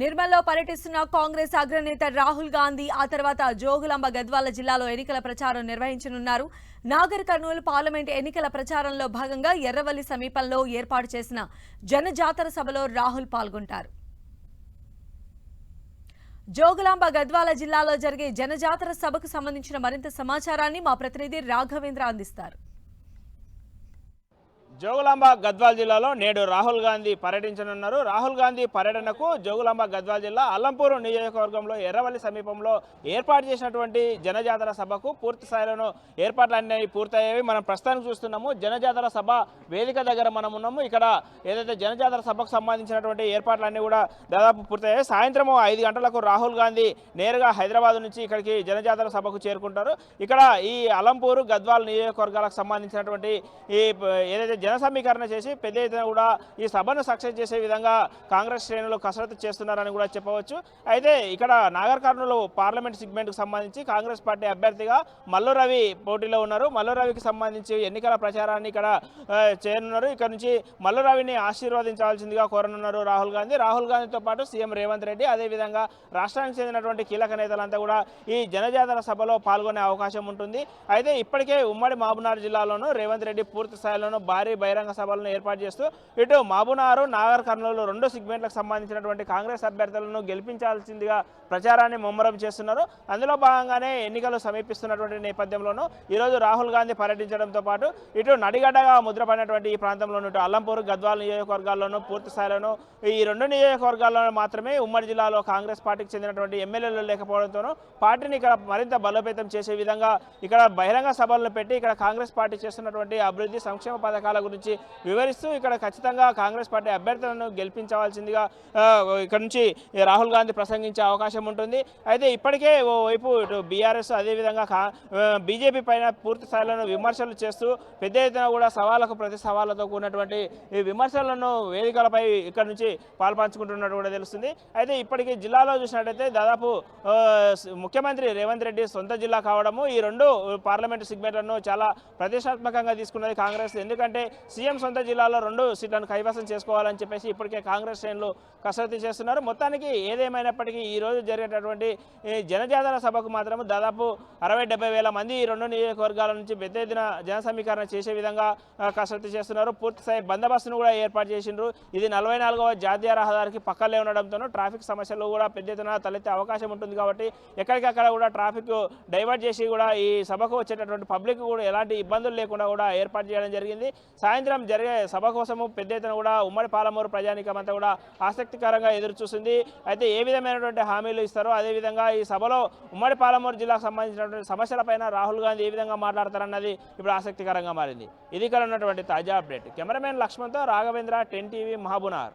నిర్మల్లో పర్యటిస్తున్న కాంగ్రెస్ అగ్రనేత రాహుల్ గాంధీ ఆ తర్వాత జోగులాంబ గద్వాల జిల్లాలో ఎన్నికల ప్రచారం నిర్వహించనున్నారు. నాగర్ కర్నూలు పార్లమెంట్ ఎన్నికల ప్రచారంలో భాగంగా ఎర్రవల్లి సమీపంలో ఏర్పాటు చేసిన జనజాతర సభలో రాహుల్ పాల్గొంటారు. జోగులాంబ గద్వాల జిల్లాలో జరిగే జనజాతర సభకు సంబంధించిన మరింత సమాచారాన్ని మా ప్రతినిధి రాఘవేంద్ర అందిస్తారు. జోగులాంబ గద్వాల్ జిల్లాలో నేడు రాహుల్ గాంధీ పర్యటించనున్నారు. రాహుల్ గాంధీ పర్యటనకు జోగులాంబ గద్వాల్ జిల్లా అలంపూరు నియోజకవర్గంలో ఎర్రవల్లి సమీపంలో ఏర్పాటు చేసినటువంటి జనజాతర సభకు పూర్తి స్థాయిలోనూ ఏర్పాట్లు అన్నీ పూర్తయ్యేవి. మనం ప్రస్తుతానికి చూస్తున్నాము జనజాతర సభ వేదిక దగ్గర మనం ఉన్నాము. ఇక్కడ ఏదైతే జనజాతర సభకు సంబంధించినటువంటి ఏర్పాట్లన్నీ కూడా దాదాపు పూర్తయ్యాయి. సాయంత్రం ఐదు గంటలకు రాహుల్ గాంధీ నేరుగా హైదరాబాద్ నుంచి ఇక్కడికి జనజాతర సభకు చేరుకుంటారు. ఇక్కడ ఈ అలంపూరు గద్వాల్ నియోజకవర్గాలకు సంబంధించినటువంటి ఈ ఏదైతే జన సమీకరణ చేసి పెద్ద ఎత్తున కూడా ఈ సభను సక్సెస్ చేసే విధంగా కాంగ్రెస్ శ్రేణులు కసరత్తు చేస్తున్నారని కూడా చెప్పవచ్చు. అయితే ఇక్కడ నాగర్ కర్నూలు పార్లమెంట్ సెగ్మెంట్కి సంబంధించి కాంగ్రెస్ పార్టీ అభ్యర్థిగా మల్లు రవి పోటీలో ఉన్నారు. మల్లు రవికి సంబంధించి ఎన్నికల ప్రచారాన్ని ఇక్కడ చేయనున్నారు. ఇక్కడ నుంచి మల్లు రవిని ఆశీర్వదించాల్సిందిగా కోరనున్నారు రాహుల్ గాంధీ. రాహుల్ గాంధీతో పాటు సీఎం రేవంత్ రెడ్డి అదేవిధంగా రాష్ట్రానికి చెందినటువంటి కీలక నేతలంతా కూడా ఈ జనజాతర సభలో పాల్గొనే అవకాశం ఉంటుంది. అయితే ఇప్పటికే ఉమ్మడి మహబూబ్నగర్ జిల్లాలోనూ రేవంత్ రెడ్డి పూర్తి స్థాయిలోనూ భారీ బహిరంగ సభలను ఏర్పాటు చేస్తూ ఇటు మాబునారు నాగర్ కర్నూలు రెండు సెగ్మెంట్లకు సంబంధించినటువంటి కాంగ్రెస్ అభ్యర్థులను గెలిపించాల్సిందిగా ప్రచారాన్ని ముమ్మరం చేస్తున్నారు. అందులో భాగంగానే ఎన్నికలు సమీపిస్తున్నటువంటి నేపథ్యంలోనూ ఈరోజు రాహుల్ గాంధీ పర్యటించడంతో పాటు ఇటు నడిగడగా ముద్రపడినటువంటి ఈ ప్రాంతంలోనూ ఇటు అల్లంపూర్ గద్వాల్ నియోజకవర్గాల్లోనూ పూర్తి స్థాయిలోనూ ఈ రెండు నియోజకవర్గాల్లోనూ మాత్రమే ఉమ్మడి జిల్లాలో కాంగ్రెస్ పార్టీకి చెందినటువంటి ఎమ్మెల్యేలు లేకపోవడంతోనూ పార్టీని ఇక్కడ మరింత బలోపేతం చేసే విధంగా ఇక్కడ బహిరంగ సభలను పెట్టి ఇక్కడ కాంగ్రెస్ పార్టీ చేస్తున్నటువంటి అభివృద్ధి సంక్షేమ పథకాల గురించి వివరిస్తూ ఇక్కడ ఖచ్చితంగా కాంగ్రెస్ పార్టీ అభ్యర్థులను గెలిపించవలసిందిగా ఇక్కడ నుంచి రాహుల్ గాంధీ ప్రసంగించే అవకాశం ఉంటుంది. అయితే ఇప్పటికే ఓ వైపు ఇటు బీఆర్ఎస్ అదేవిధంగా కా బీజేపీ పైన పూర్తి స్థాయిలో విమర్శలు చేస్తూ పెద్ద ఎత్తున కూడా సవాళ్ళకు ప్రతి సవాళ్ళతో కూడినటువంటి ఈ విమర్శలను వేదికలపై ఇక్కడ నుంచి పాల్పంచుకుంటున్నట్టు కూడా తెలుస్తుంది. అయితే ఇప్పటికీ జిల్లాలో చూసినట్టయితే దాదాపు ముఖ్యమంత్రి రేవంత్ రెడ్డి సొంత జిల్లా కావడము. ఈ రెండు పార్లమెంటు సిగ్మెంట్లను చాలా ప్రతిష్టాత్మకంగా తీసుకున్నది కాంగ్రెస్. ఎందుకంటే సీఎం సొంత జిల్లాలో రెండు సీట్లను కైవసం చేసుకోవాలని చెప్పేసి ఇప్పటికే కాంగ్రెస్ శ్రేణులు కసరత్తు చేస్తున్నారు. మొత్తానికి ఏదేమైనప్పటికీ ఈ రోజు జరిగేటటువంటి జనజాతర సభకు మాత్రం దాదాపు అరవై డెబ్బై వేల మంది ఈ రెండు నియోజకవర్గాల నుంచి పెద్ద ఎత్తున జన సమీకరణ చేసే విధంగా కసరత్తు చేస్తున్నారు. పూర్తి స్థాయి బందోబస్తును కూడా ఏర్పాటు చేసిండ్రు. ఇది నలభై నాలుగవ జాతీయ రహదారికి పక్కలే ఉండడంతో ట్రాఫిక్ సమస్యలు కూడా పెద్ద ఎత్తున తలెత్తే అవకాశం ఉంటుంది కాబట్టి ఎక్కడికక్కడ కూడా ట్రాఫిక్ డైవర్ట్ చేసి కూడా ఈ సభకు వచ్చేటటువంటి పబ్లిక్ కూడా ఎలాంటి ఇబ్బందులు లేకుండా కూడా ఏర్పాటు చేయడం జరిగింది. సాయంత్రం జరిగే సభ కోసము పెద్ద ఎత్తున కూడా ఉమ్మడి పాలమూరు ప్రజానికం అంతా కూడా ఆసక్తికరంగా ఎదురు అయితే ఏ విధమైనటువంటి హామీలు ఇస్తారో అదేవిధంగా ఈ సభలో ఉమ్మడి పాలమూరు జిల్లాకు సంబంధించినటువంటి సమస్యలపైన రాహుల్ గాంధీ ఏ విధంగా మాట్లాడతారన్నది ఇప్పుడు ఆసక్తికరంగా మారింది. ఇది ఇక్కడ ఉన్నటువంటి తాజా అప్డేట్. కెమెరామెన్ లక్ష్మణ్తో రాఘవేంద్ర టెన్ టీవీ మహబూనార్